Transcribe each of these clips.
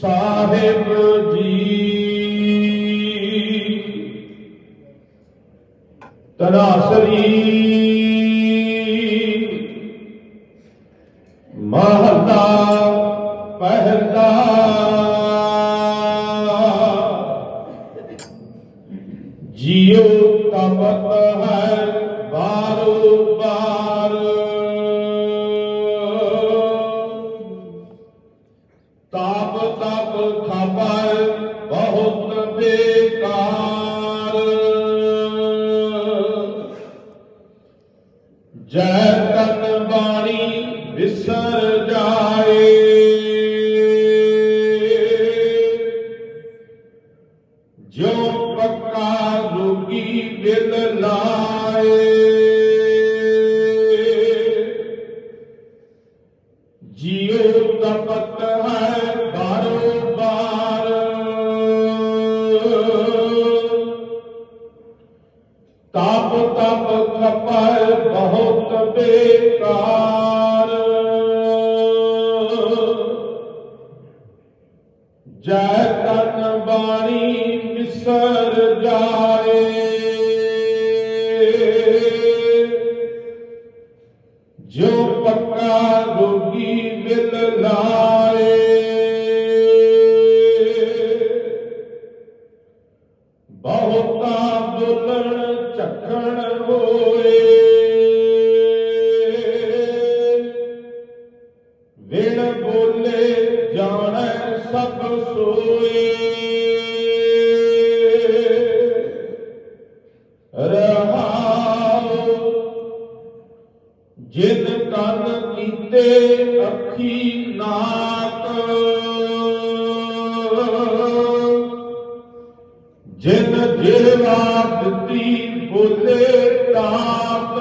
ਸਾਹਿਬ ਜੀ। ਤਨਾਸਰੀ। ਮਹਲਾ ਪਹਿਲਾ ਜੀਉ ਤਮਤ ਹੈ ਬਾਰੂ ਜੈ ਤਨ ਬਾਣੀ ਵਿਸਰ ਜਾਏ ਤਪ ਤਪ ਖਪੈ ਬਹੁਤ ਬੇਕਾਰ ਜੈ ਤਨ ਬਾਣੀ ਵਿਸਰ ਜਾਏ ਜੋ ਪੱਕਾ ਰੋਗੀ ਬਿਲ ਲਾਏ ਜਿਨ ਕੰਨ ਕੀਤੇ ਅੱਖੀ ਨਾਕ ਜਿਨ ਜੀਵਾ ਦਿੱਤੀ ਬੋਲੇ ਤਾਕ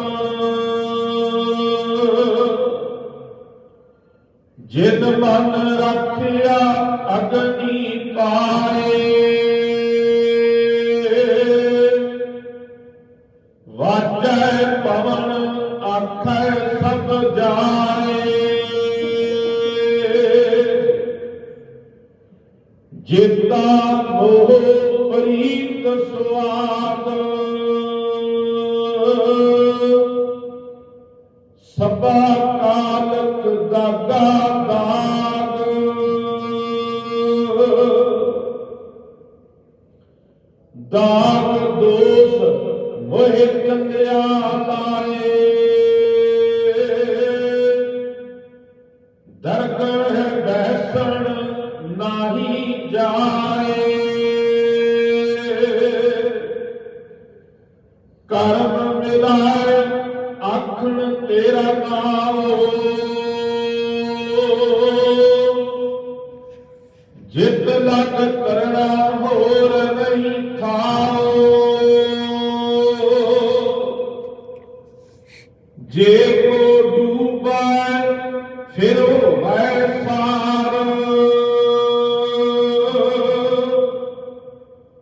ਜਿਨ ਮਨ ਰੱਖਿਆ ਅਗਨੀ ਪਾਏ। ਵਾਜੈ ਪਵਨ ਆਖੈ ਸਭ ਜਾਣੇ ਜਿਤਾ ਮੋਹ ਪ੍ਰੀਤ ਸੁਆਦ। ਕਾਲਕ ਦਾਗ ਦਾਗ ਦੋਸ ਮੋਹਿ ਚੰਦਿਆ ਲਾਏ। ਲਗ ਕਰਣਾ ਹੋਰ ਨਹੀਂ ਥਾਓ ਜੇ ਕੋ ਡੂਬੈ ਫਿਰ ਹੋਵੈ ਪਾਰ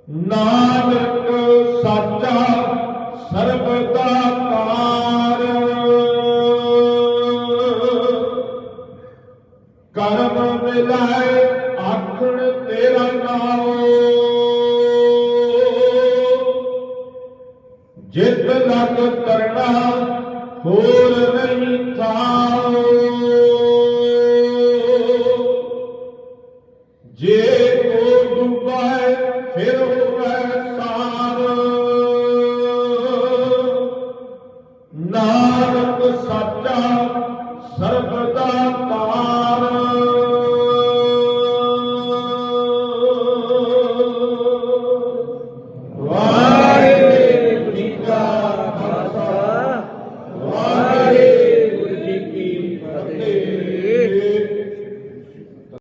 ਨਾਨਕ ਸਾਚਾ ਸਰਬਦਾ ਕਾਰ ਕਰਮ ਤੇਰਾ ਨਾਮ। ਜਿਤ ਲਗ ਕਰਣਾ ਹੋਰ